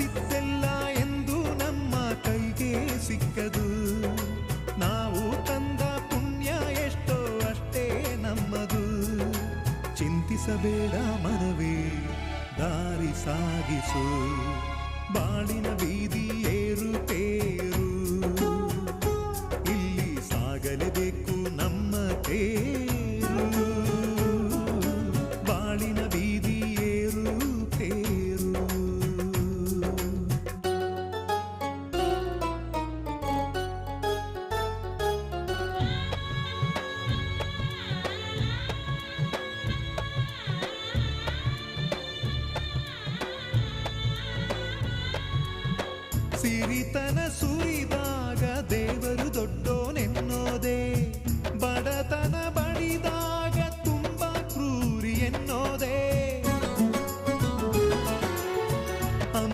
ಆಸಿದ್ದೆಲ್ಲ ಎಂದು ನಮ್ಮ ಕೈಗೆ ಸಿಕ್ಕದು. ನಾವು ತಂದ ಪುಣ್ಯ ಎಷ್ಟೋ ಅಷ್ಟೇ ನಮ್ಮದು. ಚಿಂತಿಸಬೇಡ ಮನವೇ, ದಾರಿ ಸಾಗಿಸು. ಬಾಳಿನ ಬೀದಿ ಏರು ತೇರು. ಇಲ್ಲಿ ಸಾಗಲೇಬೇಕು ನಮ್ಮ ತೇರು. సిరితన సురిదా